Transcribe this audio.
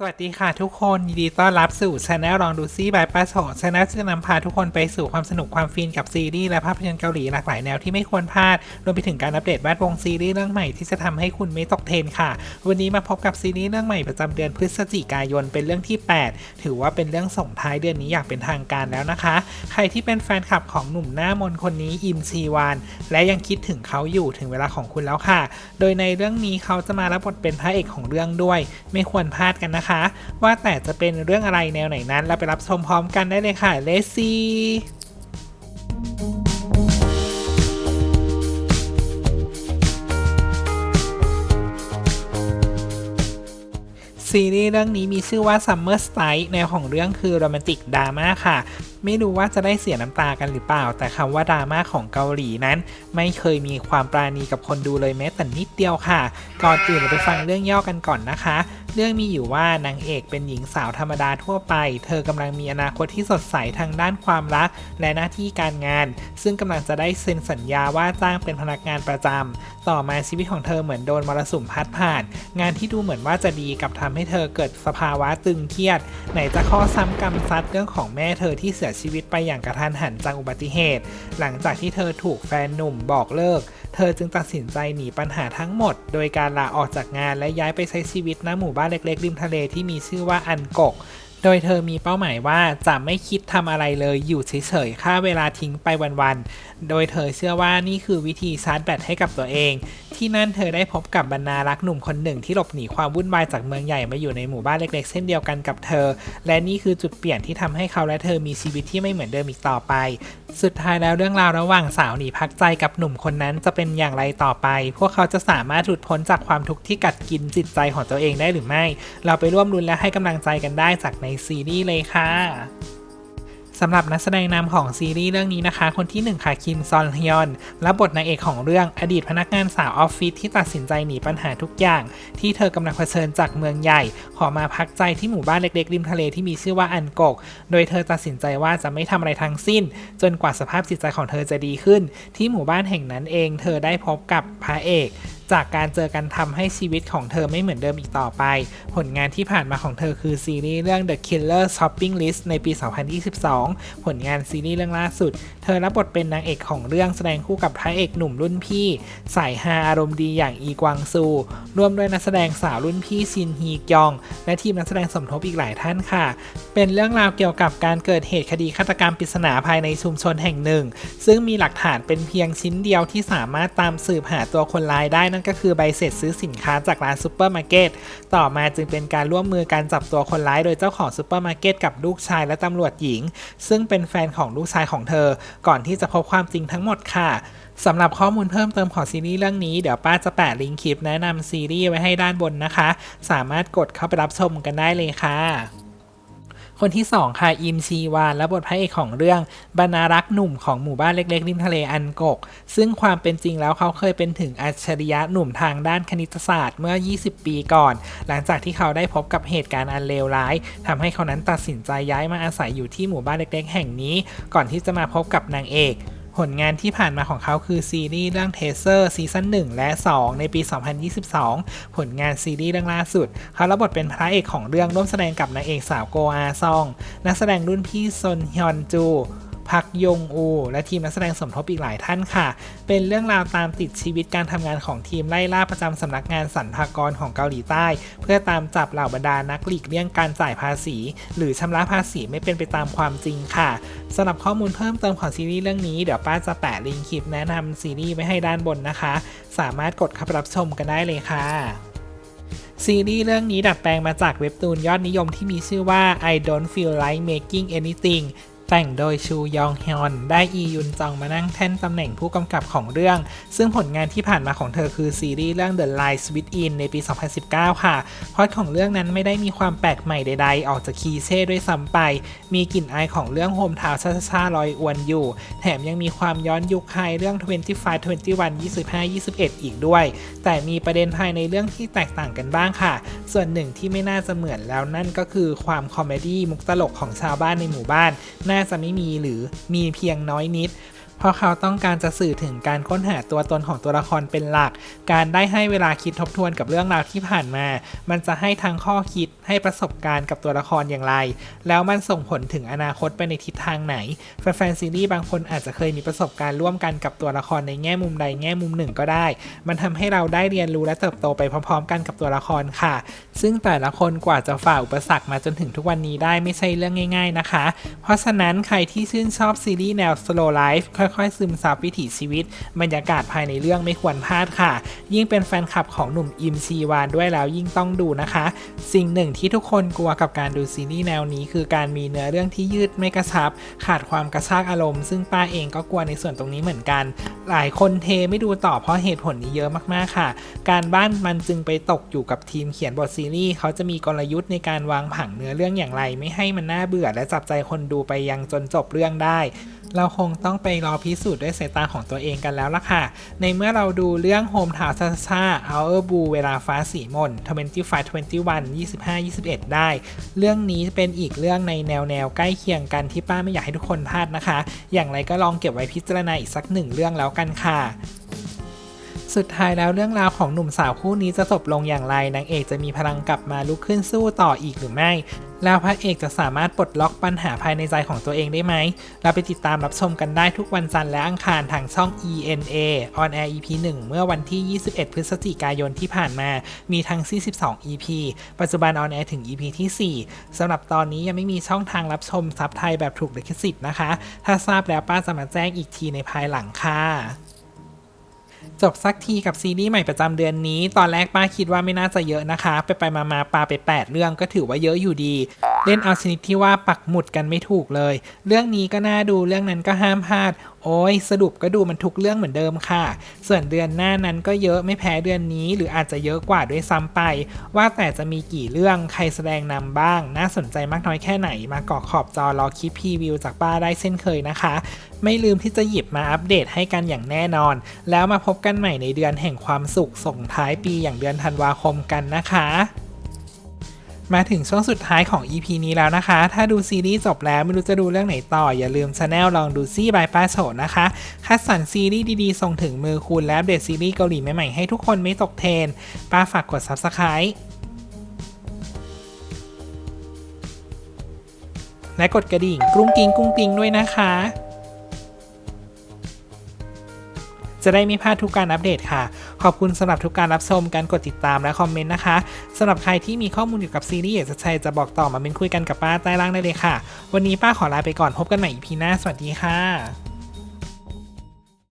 สวัสดีค่ะทุกคนยินดีต้อนรับสู่ช anel ลองดูซี่บายป้าโฉช anel จะนำพาทุกคนไปสู่ความสนุกความฟินกับซีรีส์และภาพยนตร์เกาหลีหลากหลายแนวที่ไม่ควรพลาด รวมไปถึงการอัปเดตแวดวงซีรีส์เรื่องใหม่ที่จะทำให้คุณไม่ตกเทรนค่ะ วันนี้มาพบกับซีรีส์เรื่องใหม่ประจำเดือนพฤศจิกายนเป็นเรื่องที่ 8 ถือว่าเป็นเรื่องส่งท้ายเดือนนี้อย่างเป็นทางการแล้วนะคะ ใครที่เป็นแฟนคลับของหนุ่มหน้ามนคนนี้อิมซีวานและยังคิดถึงเขาอยู่ถึงเวลาของคุณแล้วค่ะ โดยในเรื่องนี้เขาจะมารับบทเป็นพระเอกของเรื่องด้วย ไม่ควรพลาดกันนะคะว่าแต่จะเป็นเรื่องอะไรแนวไหนนั้น เราไปรับชมพร้อมกันได้เลยค่ะเลซี่ซีรีส์เรื่องนี้มีชื่อว่า Summer Strike แนวของเรื่องคือโรแมนติกดราม่าค่ะไม่รู้ว่าจะได้เสียน้ำตากันหรือเปล่า แต่คำว่าดราม่าของเกาหลีนั้น ไม่เคยมีความปราณีกับคนดูเลยแม้แต่นิดเดียวค่ะ ก่อนอื่นเราไปฟังเรื่องย่อกันก่อนนะคะ เรื่องมีอยู่ว่านางเอกเป็นหญิงสาวธรรมดาทั่วไป เธอกำลังมีอนาคตที่สดใสทางด้านความรัก และหน้าที่การงาน ซึ่งกำลังจะได้เซ็นสัญญาว่าจ้างเป็นพนักงานประจำต่อมาชีวิตของเธอเหมือนโดนมรสุมพัดผ่าน งานที่ดูเหมือนว่าจะดีกับทำให้เธอเกิดสภาวะตึงเครียด ไหนจะข้อซ้ำกรรมซัดเรื่องของแม่เธอที่เสียชีวิตไปอย่างกระทันหันจากอุบัติเหตุ หลังจากที่เธอถูกแฟนหนุ่มบอกเลิก เธอจึงตัดสินใจหนีปัญหาทั้งหมด โดยการลาออกจากงานและย้ายไปใช้ชีวิตณหมู่บ้านเล็กๆริมทะเลที่มีชื่อว่าอันกกโดยเธอมีเป้าหมายว่าจะไม่คิดทำอะไรเลยอยู่เฉยๆ ค่าเวลาทิ้งไปวันๆ โดยเธอเชื่อว่านี่คือวิธีชาร์จแบตให้กับตัวเอง ที่นั่นเธอได้พบกับบรรณารักษ์หนุ่มคนหนึ่งที่หลบหนีความวุ่นวายจากเมืองใหญ่มาอยู่ในหมู่บ้านเล็กๆ เช่นเดียวกันกับเธอ และนี่คือจุดเปลี่ยนที่ทำให้เขาและเธอมีชีวิตที่ไม่เหมือนเดิมอีกต่อไป สุดท้ายแล้วเรื่องราวระหว่างสาวหนีพักใจกับหนุ่มคนนั้นจะเป็นอย่างไรต่อไป พวกเขาจะสามารถหลุดพ้นจากความทุกข์ที่กัดกินจิตใจของตัวเองได้หรือไม่ เราไปร่วมรุนและให้กำลังใจกันได้จากในซีรีส์เลยค่ะ สำหรับนักแสดงนำของซีรีส์เรื่องนี้นะคะ คนที่1ค่ะคิมซอนฮยอนรับบทนางเอกของเรื่องอดีตพนักงานสาวออฟฟิศที่ตัดสินใจหนีปัญหาทุกอย่าง ที่เธอกำลังเผชิญจากเมืองใหญ่ ขอมาพักใจที่หมู่บ้านเล็กๆ ริมทะเลที่มีชื่อว่าอันกก โดยเธอตัดสินใจว่าจะไม่ทำอะไรทั้งสิ้น จนกว่าสภาพจิตใจของเธอจะดีขึ้น ที่หมู่บ้านแห่งนั้นเอง เธอได้พบกับพระเอก จากการเจอกันทำให้ชีวิตของเธอไม่เหมือนเดิมอีกต่อไป ผลงานที่ผ่านมาของเธอคือซีรีส์เรื่อง The Killer Shopping List ในปี 2022 ผลงานซีรีส์เรื่องล่าสุด เธอรับบทเป็นนางเอกของเรื่องแสดงคู่กับพระเอกหนุ่มรุ่นพี่ สายฮาอารมณ์ดีอย่างอีกวางซู ร่วมด้วยนักแสดงสาวรุ่นพี่ซินฮีกยอง และทีมนักแสดงสมทบอีกหลายท่านค่ะ เป็นเรื่องราวเกี่ยวกับการเกิดเหตุคดีฆาตกรรมปริศนาภายในชุมชนแห่งหนึ่ง ซึ่งมีหลักฐานเป็นเพียงชิ้นเดียวที่สามารถตามสืบหาตัวคนร้ายได้นั่นก็คือใบเสร็จซื้อสินค้าจากร้านซูเปอร์มาร์เก็ตต่อมาจึงเป็นการร่วมมือการจับตัวคนร้าย โดยเจ้าของซูเปอร์มาร์เก็ตกับลูกชายและตำรวจหญิง ซึ่งเป็นแฟนของลูกชายของเธอ ก่อนที่จะพบความจริงทั้งหมดค่ะสำหรับข้อมูลเพิ่มเติมของซีรีส์เรื่องนี้ เดี๋ยวป้าจะแปะลิงก์คลิปแนะนำซีรีส์ไว้ให้ด้านบนนะคะ สามารถกดเข้าไปรับชมกันได้เลยค่ะ คนที่ 2 ค่ะอิมชีวานและบทพระเอกของเรื่องบรรณารักษ์หนุ่มของหมู่บ้านเล็กๆริมทะเลอันกก ซึ่งความเป็นจริงแล้วเขาเคยเป็นถึงอัจฉริยะหนุ่มทางด้านคณิตศาสตร์เมื่อ 20 ปีก่อน หลังจากที่เขาได้พบกับเหตุการณ์อันเลวร้ายทำให้เขานั้นตัดสินใจย้ายมาอาศัยอยู่ที่หมู่บ้านเล็กๆ แห่งนี้ ก่อนที่จะมาพบกับนางเอก ผลงานที่ผ่านมาของเขาคือซีรีส์เรื่องเทเซอร์ซีซั่น1และ 2 ในปี 2022 ผลงานซีรีส์เรื่องล่าสุด เขารับบทเป็นพระเอกของเรื่องร่วมแสดงกับนางเอกสาวโกอาซอง นักแสดงรุ่นพี่ซนฮยอนจู พักยงอู และทีมนักแสดงสมทบอีกหลายท่านค่ะ เป็นเรื่องราวตามติดชีวิตการทำงานของทีมไล่ล่าประจำสำนักงานสรรพากรของเกาหลีใต้ เพื่อตามจับเหล่าบรรดานักหลีกเลี่ยงการจ่ายภาษี หรือชำระภาษีไม่เป็นไปตามความจริงค่ะสำหรับข้อมูลเพิ่มเติมของซีรีส์เรื่องนี้เดี๋ยวป้าจะแปะลิงก์คลิปแนะนำซีรีส์ไว้ให้ด้านบนนะคะ สามารถกดเข้าไปรับชมกันได้เลยค่ะซีรีส์เรื่องนี้ดัดแปลงมาจากเว็บตูนยอดนิยมที่มีชื่อว่า I Don't Feel Like Making Anything แต่งโดยชูยองฮยอน ได้อียุนจองมานั่งแท่นตำแหน่งผู้กำกับของเรื่อง ซึ่งผลงานที่ผ่านมาของเธอคือซีรีส์เรื่อง The Lies Within ในปี 2019 ค่ะพอตของเรื่องนั้นไม่ได้มีความแปลกใหม่ใดๆ ออกจากคีเช่ด้วยซ้ำไป มีกลิ่นอายของเรื่องโฮมทาวน์ชาๆลอยอวนอยู่ แถมยังมีความย้อนยุคไฮเรื่อง 25 21 25 21 อีกด้วย แต่มีประเด็นภายในเรื่องที่แตกต่างกันบ้างค่ะ ส่วนหนึ่งที่ไม่น่าจะเหมือนแล้วนั่นก็คือความคอมเมดี้มุกตลกของชาวบ้านในหมู่บ้านน่าจะไม่มีหรือมีเพียงน้อยนิด เพราะเขาต้องการจะสื่อถึงการค้นหาตัวตนของตัวละครเป็นหลัก การได้ให้เวลาคิดทบทวนกับเรื่องราวที่ผ่านมา มันจะให้ทั้งข้อคิดให้ประสบการณ์กับตัวละครอย่างไร แล้วมันส่งผลถึงอนาคตไปในทิศทางไหน แฟนๆซีรีส์บางคนอาจจะเคยมีประสบการณ์ร่วมกันกับตัวละครในแง่มุมใดแง่มุมหนึ่งก็ได้ มันทำให้เราได้เรียนรู้และเติบโตไปพร้อม ๆ กันกับตัวละครค่ะ ซึ่งแต่ละคนกว่าจะฝ่าอุปสรรคมาจนถึงทุกวันนี้ได้ไม่ใช่เรื่องง่าย ๆนะคะ เพราะฉะนั้นใครที่ชื่นชอบซีรีส์แนว slow life ค่ค่อยๆ ซึมซับวิถีชีวิต บรรยากาศภายในเรื่องไม่ควรพลาดค่ะ ยิ่งเป็นแฟนคลับของหนุ่มอิมชีวานด้วยแล้วยิ่งต้องดูนะคะ สิ่งหนึ่งที่ทุกคนกลัวกับการดูซีรีส์แนวนี้ คือการมีเนื้อเรื่องที่ยืดไม่กระชับ ขาดความกระชากอารมณ์ ซึ่งป้าเองก็กลัวในส่วนตรงนี้เหมือนกัน หลายคนเทไม่ดูต่อเพราะเหตุผลนี้เยอะมากๆค่ะ การบ้านมันจึงไปตกอยู่กับทีมเขียนบทซีรีส์เขาจะมีกลยุทธ์ในการวางผังเนื้อเรื่องอย่างไร ไม่ให้มันน่าเบื่อและจับใจคนดูไปยังจนจบเรื่องได้ เราคงต้องไปรอพิสูจน์ด้วยสายตาของตัวเองกันแล้วล่ะค่ะ ในเมื่อเราดูเรื่อง Home Town ซาซา Our Blue เวลาฟ้าสีมน25 21 25 21 ได้ เรื่องนี้เป็นอีกเรื่องในแนวแนวใกล้เคียงกันที่ป้าไม่อยากให้ทุกคนพลาดนะคะ อย่างไรก็ลองเก็บไว้พิจารณาอีกสักหนึ่งเรื่องแล้วกันค่ะสุดท้ายแล้วเรื่องราวของหนุ่มสาวคู่นี้จะจบลงอย่างไรนางเอกจะมีพลังกลับมาลุกขึ้นสู้ต่ออีกหรือไม่ แล้วพระเอกจะสามารถปลดล็อกปัญหาภายในใจของตัวเองได้ไหม เราไปติดตามรับชมกันได้ทุกวันจันทร์และอังคารทางช่อง ENA on air EP 1 เมื่อวันที่ 21 พฤศจิกายนที่ผ่านมา มีทั้ง42 EP ปัจจุบัน on air ถึง EP ที่ 4สำหรับตอนนี้ยังไม่มีช่องทางรับชมซับไทยแบบถูกลิขสิทธิ์นะคะ ถ้าทราบแล้วป้าจะมาแจ้งอีกทีในภายหลังค่ะ จบสักทีกับซีรีส์ใหม่ประจำเดือนนี้ ตอนแรกป้าคิดว่าไม่น่าจะเยอะนะคะ ไปไปมามาปาไป 8 เรื่องก็ถือว่าเยอะอยู่ดี เล่นเอาชนิดที่ว่าปักหมุดกันไม่ถูกเลย เรื่องนี้ก็น่าดูเรื่องนั้นก็ห้ามพลาด โอ้ยสรุปก็ดูมันทุกเรื่องเหมือนเดิมค่ะ ส่วนเดือนหน้านั้นก็เยอะไม่แพ้เดือนนี้ หรืออาจจะเยอะกว่าด้วยซ้ำไป ว่าแต่จะมีกี่เรื่องใครแสดงนำบ้าง น่าสนใจมากน้อยแค่ไหน มาเกาะขอบจอรอคลิปพรีวิวจากป้าได้เช่นเคยนะคะ ไม่ลืมที่จะหยิบมาอัปเดตให้กันอย่างแน่นอน แล้วมาพบกันใหม่ในเดือนแห่งความสุขส่งท้ายปีอย่างเดือนธันวาคมกันนะคะ มาถึงช่วงสุดท้ายของ EP นี้แล้วนะคะ ถ้าดูซีรีส์จบแล้วไม่รู้จะดูเรื่องไหนต่อ อย่าลืมช anel ลองดูซี่บายป้าโฉนะคะ คัดสรรซีรีส์ดีๆ ส่งถึงมือคุณและเดตซีรีส์เกาหลีใหม่ๆให้ทุกคนไม่ตกเทรนป้าฝากกด Subscribe และกดกระดิ่งกรุ้งกิ้งกรุ้งกิ้งด้วยนะคะ จะได้ไม่พลาดทุกการอัปเดตค่ะ ขอบคุณสำหรับทุกการรับชมการกดติดตามและคอมเมนต์นะคะสำหรับใครที่มีข้อมูลเกี่ยวกับซีรีส์อยากจะใช้จะบอกต่อมาเป็นคุยกันกับป้าใต้ล่างได้เลยค่ะ วันนี้ป้าขอลาไปก่อนพบกันใหม่อีพีหน้าสวัสดีค่ะ